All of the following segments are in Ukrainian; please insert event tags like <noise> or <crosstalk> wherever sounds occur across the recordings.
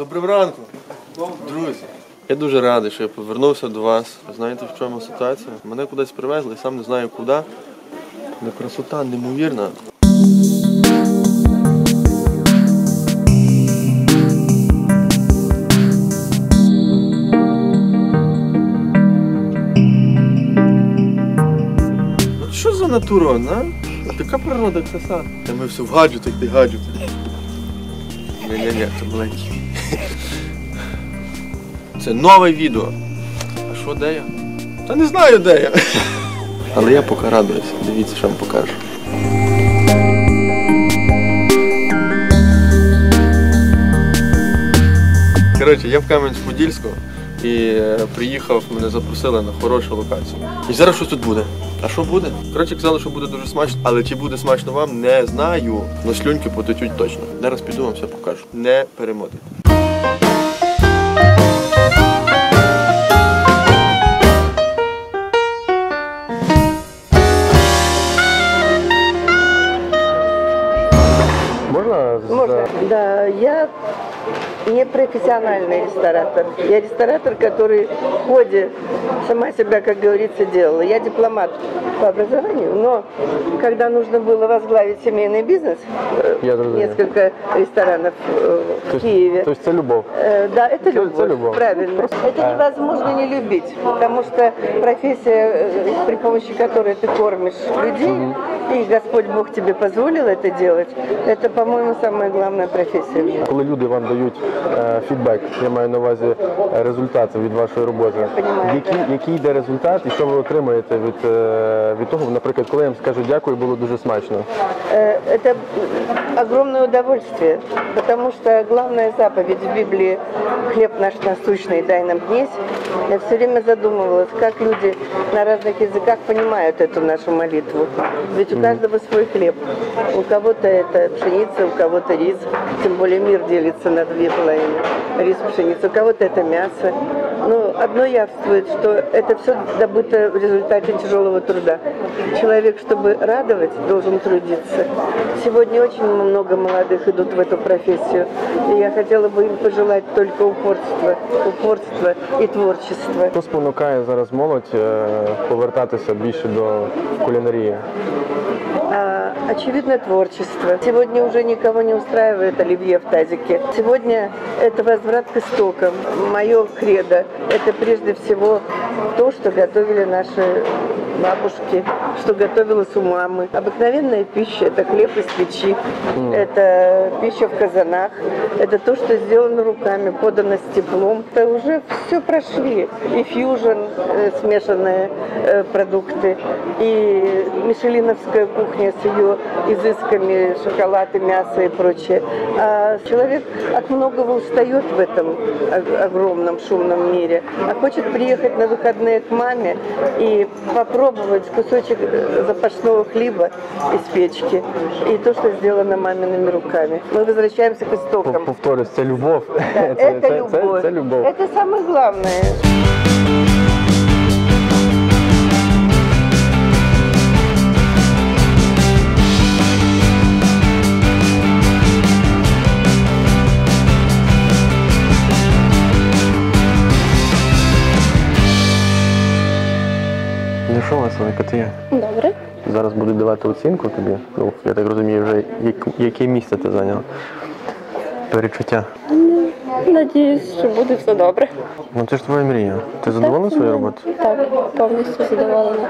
Доброго ранку, друзі. Я дуже радий, що я повернувся до вас. Знаєте, в чому ситуація? Мене кудись привезли, сам не знаю куди. Але красота неймовірна. За натура, на? Така природа краса. Та ми все в гаджетах, ти гаджети. Ні-ні-ні, це маленький. Це нове відео. А що де я? Та не знаю де я. Але я поки радуюся. Дивіться, що вам покажу. Коротше, я в Кам'янськ-Подільську і е, приїхав, мене запросили на хорошу локацію. І зараз щось тут буде. А що буде? Коротше, казали, що буде дуже смачно, але чи буде смачно вам, не знаю. Но слюньки потечуть точно. Зараз піду вам все покажу. Не перемотайте. Профессиональный ресторатор. Я ресторатор, который ходе сама себя, как говорится, делала. Я дипломат по образованию, но когда нужно было возглавить семейный бизнес, э, Я зрозумів. несколько ресторанов э, в Киеве, Тобто це любов. Э, Да, это Это любовь, любовь. правильно. Это невозможно не любить, потому что профессия, э, при помощи которой ты кормишь людей, и Господь Бог тебе позволил это делать, это, по-моему, самая главная профессия в мире. Коли люди вам дають е, фідбек, я маю на увазі е, результати від вашої роботи, понімаю, який, так. який йде результат і що ви отримаєте від, е, від того, наприклад, коли я їм скажу дякую, було дуже смачно. Э, Это огромное удовольствие, потому что главная заповедь в Библии «Хлеб наш насущный, дай нам днесь». Я все время задумывалась, как люди на разных языках понимают эту нашу молитву. Ведь у каждого свой хлеб. У кого-то это пшеница, у кого-то рис. Тем более мир делится на две половины. Рис, пшеница. У кого-то это мясо. Но одно явствует, что это все добыто в результате тяжелого труда. Человек, чтобы радовать, должен трудиться. Сегодня очень много молодых идут в эту профессию. И я хотела бы им пожелать только упорства, упорства и творчества. Що спонукає зараз молодь е, повертатися більше до кулінарії? А, очевидно, творчество. Сегодня уже никого не устраивает оливье в тазике. Сегодня это возврат к истокам. Мое кредо – это прежде всего то, что готовили наши бабушки, что готовилось у мамы. Обыкновенная пища – это хлеб из печи, это пища в казанах, это то, что сделано руками, подано с теплом. Это уже все прошли. И фьюжн, э, смешанные э, продукты, и мишелиновская кухня с ее изысками, шоколад и мясо и прочее. А человек от многого устает в этом огромном шумном мире, а хочет приехать на выходные к маме и попробовать кусочек э, запашного хлеба из печки и то, что сделано мамиными руками. Мы возвращаемся к истокам. Повторюсь, це любов. Да, <laughs> это це, любовь. це, це любов. Это самое главное. Василика, ти є? Добре. Зараз будуть давати оцінку тобі. Ну, я так розумію, вже як, яке місце ти зайняв. Перечуття. Надіюсь, що буде все добре. Ну це ж твоя мрія. Ти задоволена своєю роботою? Так, повністю задоволена.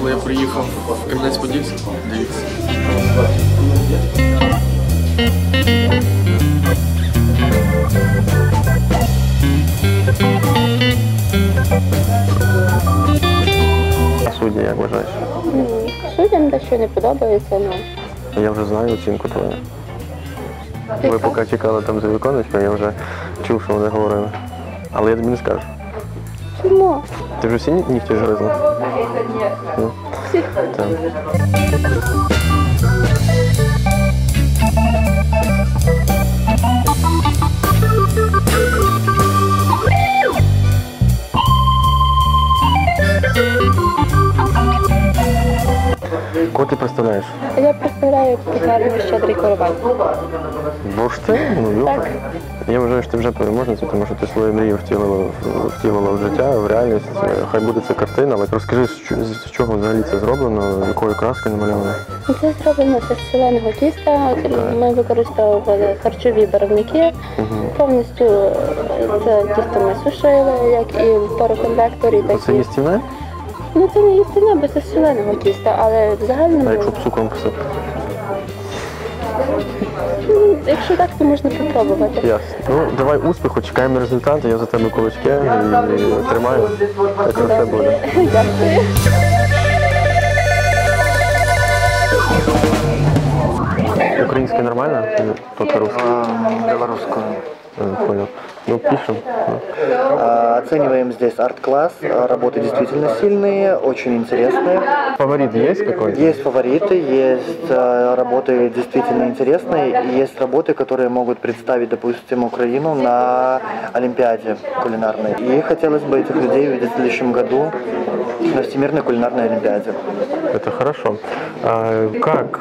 Коли я приїхав в Кам'янець-Подільськ? Дивіться. як вважаєш? Суддям дещо не подобається, ну Я вже знаю оцінку твою. Ви поки чекали там за віконечко, я вже чув, що вони говорили. Але я тобі не скажу. Ти вже всі ні- нігті згризла? Ну, Всі так. Кого ти представляєш? я представляю пекарню щедрий коровай. Бурштин? Ну, юпа. Я вважаю, що ти вже переможниця, тому що ти свою мрію втілила, втілила в життя, в реальність. Е, Хай буде це картина, але розкажи, з чо- з чого взагалі це зроблено, якою краскою намальовано. Це зроблено з соленого тіста. Ми використовували харчові барвники. Повністю е, це тісто ми сушили, як і в пароконвекторі, так Це і їстівне? Ну це не їстина, бо це соленого тіста, але в А якщо б цукром посипати? м, якщо так, то можна попробувати. Ясно. Ну, давай успіху, чекаємо результати, я за тебе кулачки і тримаю. Так все буде. Дякую. Українська нормально? По-русски. белорусскую. Понял. Ну, пишем. А, Оцениваем здесь арт-класс. А, Работы действительно сильные, очень интересные. Фаворит есть какой-то? Есть фавориты, есть а, работы действительно интересные, и есть работы, которые могут представить, допустим, Украину на Олимпиаде кулинарной. И хотелось бы этих людей увидеть в следующем году на Всемирной кулинарной Олимпиаде. Это хорошо. А как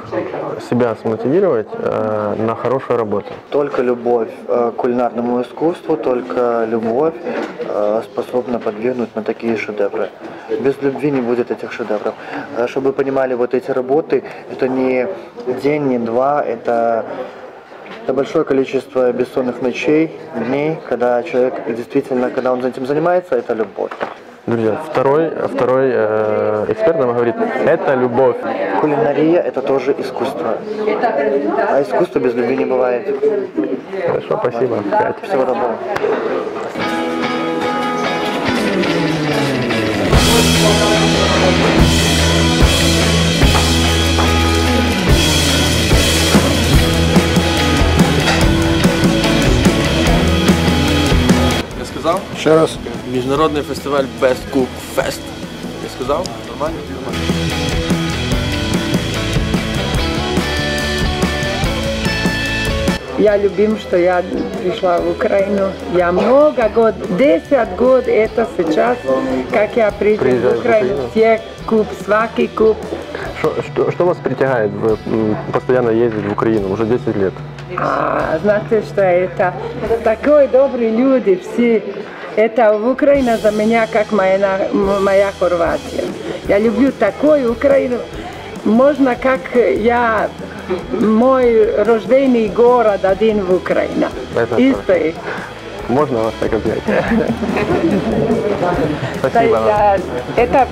себя смотивировать э, на хорошую работу? Только любовь э, к кулинарному искусству, только любовь э, способна подвигнуть на такие шедевры. Без любви не будет этих шедевров. Э, Чтобы вы понимали, вот эти работы, это не день, не два, это это большое количество бессонных ночей, дней, когда человек действительно, когда он этим занимается, это любовь. Друзья, второй, второй э, эксперт нам говорит, это любовь. Кулинария – это тоже искусство. А искусства без любви не бывает. Хорошо, спасибо. Пять. Всего доброго. Я сказав? Ще раз. Міжнародний фестиваль Best Cook Fest. Я сказав? Нормально? Нормально. Я любим, что я пришла в Украину. Я много год, 10 год это сейчас, как я приезжаю в Украину. Все куб, сваки куб. Что, что, что вас притягает в, постоянно ездить в Украину уже 10 лет? А, знаете, что это? Такой добрые люди все. Это в Украина за меня как моя, моя Хорватия. Я люблю такую Украину. Можно как я мой рожденный город один в Украине. Это Истый. Можно вас так обнять? <laughs> Да, Спасибо. вам. это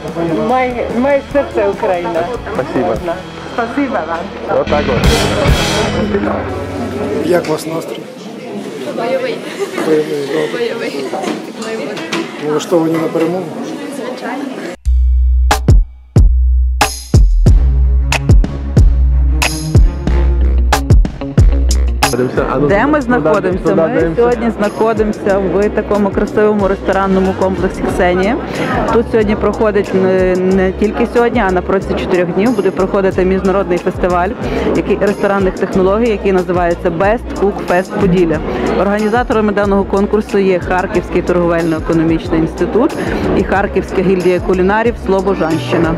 мое, сердце Украина. Спасибо. Спасибо вам. Вот так вот. Як вас настрій? Бойовий. Бойовий, Бойовий. Ви влаштовані на перемогу? Де ми знаходимося? Ми сьогодні знаходимося в такому красивому ресторанному комплексі Ксенія. Тут сьогодні проходить не, не тільки сьогодні, а на протязі чотирьох днів буде проходити міжнародний фестиваль який, ресторанних технологій, який називається Best Cook Fest Поділля. Організаторами даного конкурсу є Харківський торговельно-економічний інститут і Харківська гільдія кулінарів Слобожанщина.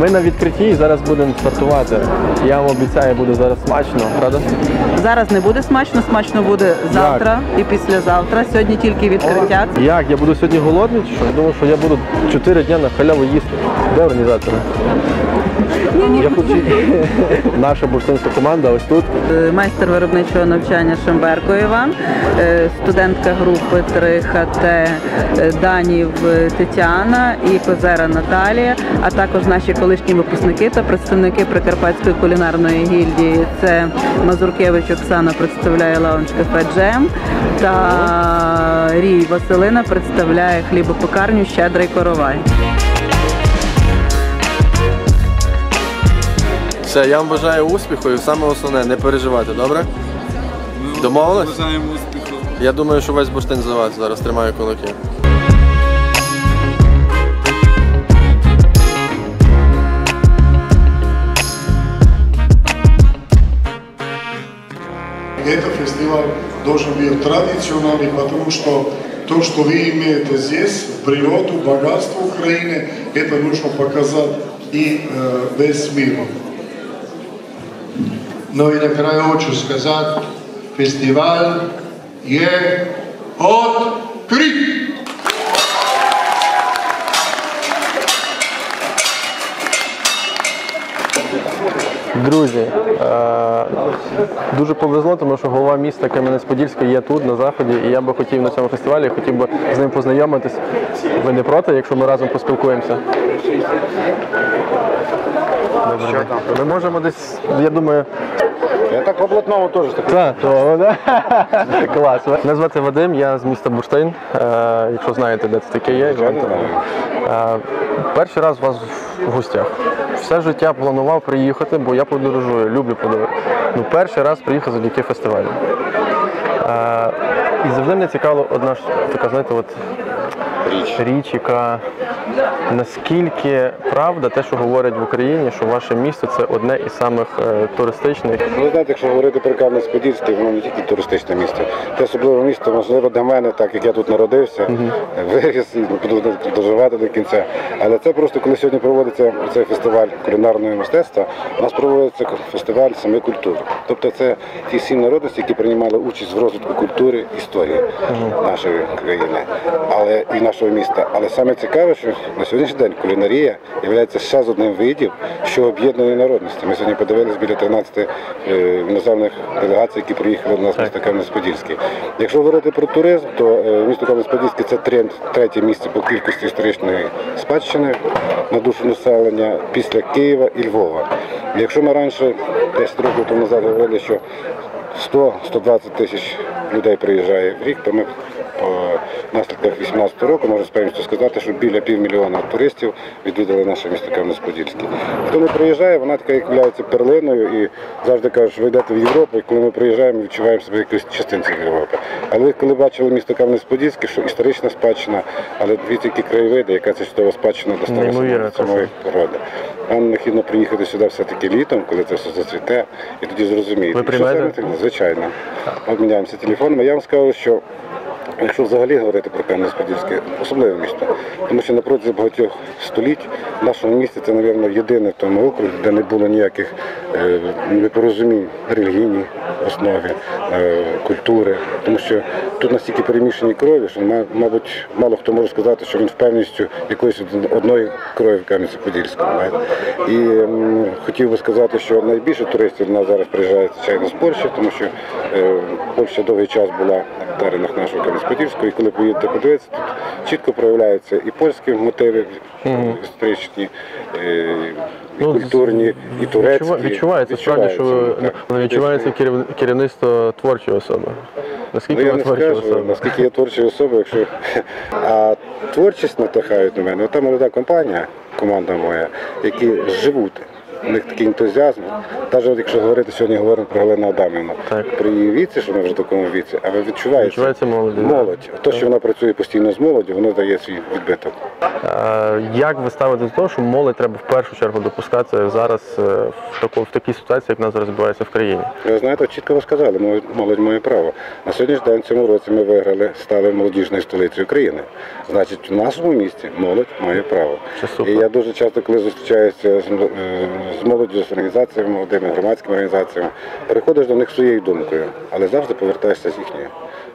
Ми на відкритті і зараз будемо стартувати. Я вам обіцяю, буде зараз смачно, правда? Зараз не буде смачно, смачно буде завтра і післязавтра. Сьогодні тільки відкриття. Як? Я буду сьогодні голодний чи що? Я думав, що я буду 4 дні на халяву їсти. Де організатори? Я хочу... <laughs> Наша бурштинська команда ось тут. Е, Майстер виробничого навчання Шемберко Іван, е, студентка групи 3ХТ е, Данів Тетяна і Козера Наталія, а також наші колеги колишні випускники та представники Прикарпатської кулінарної гільдії. Це Мазуркевич Оксана представляє лаунж кафе Джем та Рій Василина представляє хлібопекарню Щедрий коровай. Все, я вам бажаю успіху і саме основне не переживати, добре? Домовились? Бажаємо успіху. Я думаю, що весь бурштин за вас зараз тримаю кулаки. Этот фестиваль должен быть традиционный, потому что то, что вы имеете здесь, природу, богатство Украины, это нужно показать и э, весь миру. Ну и накрая хочу сказать, фестиваль є открит. Друзі, е, дуже повезло, тому що голова міста Кам'янець-Подільський є тут, на заході, і я би хотів на цьому фестивалі, хотів би з ним познайомитись. Ви не проти, якщо ми разом поспілкуємося? Добре. Ми можемо десь, я думаю. Я так по теж так. Так, то, <laughs> да? клас. Мене звати Вадим, я з міста Бурштин. Е, якщо знаєте, де це таке є. Е, перший раз вас в гостях. Все життя планував приїхати, бо я подорожую, люблю подорожувати. Ну, перший раз приїхав завдяки фестивалю. Е, і завжди мене цікавила одна ж така, знаєте, от Річ. річ, яка наскільки правда те, що говорять в Україні, що ваше місто це одне із самих е, туристичних. Ну, ви знаєте, якщо говорити про Кам'янець-Подільський, воно не тільки туристичне місто. Це особливе місто, можливо, для мене, так як я тут народився, виріс і буду доживати до кінця. Але це просто коли сьогодні проводиться цей фестиваль кулінарного мистецтва, у нас проводиться фестиваль саме культури. Тобто це ті сім народностей, які приймали участь в розвитку культури історії нашої країни, але і нашого міста. Але саме цікаве, що на сьогоднішній день кулінарія є ще з одним видів, що об'єднує народності. Ми сьогодні подивилися біля 13 е, іноземних делегацій, які приїхали до нас в місто Кам'янець-Подільський. Якщо говорити про туризм, то е, місто Кам'янець-Подільський це тренд, третє місце по кількості історичної спадщини на душу населення після Києва і Львова. Якщо ми раніше 10 років тому назад говорили, що 100-120 тисяч людей приїжджає в рік, то ми наслідках 18 року можу з певністю сказати, що біля півмільйона туристів відвідали наше місто Кам'янець-Подільський. Хто не приїжджає, вона така як є перлиною і завжди кажуть, що ви йдете в Європу, і коли ми приїжджаємо, відчуваємо себе якоюсь частинцею Європи. Але коли бачили місто Кам'янець-Подільський, що історична спадщина, але дивіться, які краєвиди, яка це чудова спадщина досталася самої природи. Вам необхідно приїхати сюди все-таки літом, коли це все зацвіте, і тоді зрозумієте. Ви приймаєте? Звичайно. Обміняємося телефонами. Я вам скажу, що Якщо взагалі говорити про Кам'янець-Подільське, особливе місто, тому що на протязі багатьох століть в нашому місті це, мабуть, єдине в тому окрузі, де не було ніяких е, непорозумінь релігійній основі, е, культури, тому що тут настільки перемішані крові, що мабуть мало хто може сказати, що він впевненістю якоїсь одної крові в Кам'янці-Подільському. І хотів би сказати, що найбільше туристів до нас зараз приїжджає звичайно з Польщі, тому що е, Польща довгий час була на теренах нашого Кам'янець-Подільського, і коли поїдете подивитися, тут чітко проявляються і польські мотиви історичні, е, і Ну, культурні, і турецькі. Відчува- Відчувається справді, що так. відчувається керів- керівництво творчої особи. Наскільки Ну, я не творча скажу, особа? наскільки я творча особа, якщо а творчість натихають на мене. Та молода компанія, команда моя, які живуть. У них такий ентузіазм. Навіть якщо говорити сьогодні говоримо про Галину Адамівну, при її віці, що ми вже в такому віці, але відчувається, Відчувається молодість. молодь. То, що вона працює постійно з молоддю, воно дає свій відбиток. Е, Як ви ставите до того, що молодь треба в першу чергу допускати зараз е, в таку в такій ситуації, як в нас зараз відбувається в країні? Ви знаєте, чітко ви сказали, молодь- молодь має право. На сьогоднішній день в цьому році ми виграли, стали молодіжною столицею країни. Значить, в нашому місті молодь має право. І я дуже часто, коли зустрічаюся з, м- е, з молоддю, з організаціями, молодими громадськими організаціями, переходиш до них своєю думкою, але завжди повертаєшся з їхньою.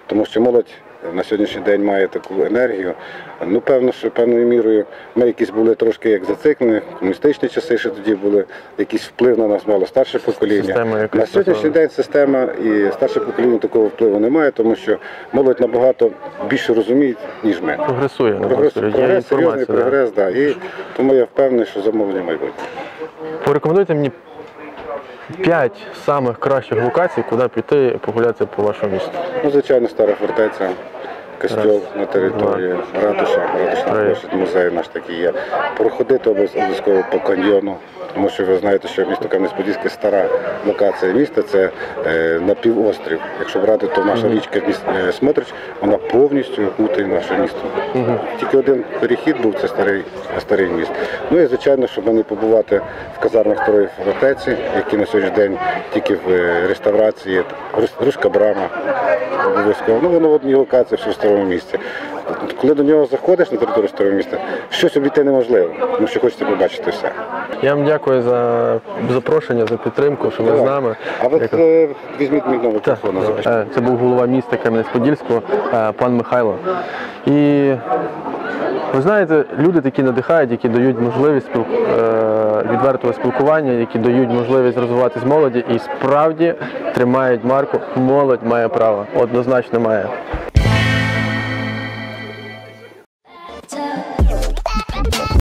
Тому що молодь на сьогоднішній день має таку енергію. Ну, певно, що певною мірою ми якісь були трошки як зациклені, комуністичні часи ще тоді були, якийсь вплив на нас мало старше покоління. Система на сьогоднішній день система і старше покоління такого впливу немає, тому що молодь набагато більше розуміє, ніж ми. Прогресує, Прогрес, прогрес серйозний прогрес, да. і тому я впевнений, що замовлення майбутнє. Порекомендуйте мені п'ять самих кращих локацій, куди піти погулятися по вашому місту. Ну, звичайно, стара фортеця, костьол на території, ратуша, ратушна площадь, музей наш такий є. Проходити обов'язково по каньйону, тому що ви знаєте, що місто Кам'янець-Подільське стара локація міста, це е, напівострів. Якщо брати, то наша річка е, Смотрич, вона повністю окутує наше місто. Тільки один перехід був, це старий, старий міст. Ну і звичайно, щоб не побувати в казармах старої фортеці, які на сьогоднішній день тільки в е, реставрації, Рус- руська брама, обов'язково. Ну воно в одній локації, все в старому місці. Коли до нього заходиш на територію старого міста, щось обійти неможливо, тому що хочеться побачити все. Я вам дякую за запрошення, за підтримку, що ви з нами. А ви е, візьміть мій номер телефону. е, Це був голова міста Кам'янець-Подільського, е, пан Михайло. І ви знаєте, люди такі надихають, які дають можливість спіл- е, відвертого спілкування, які дають можливість розвиватись молоді і справді тримають марку Молодь має право. Однозначно має.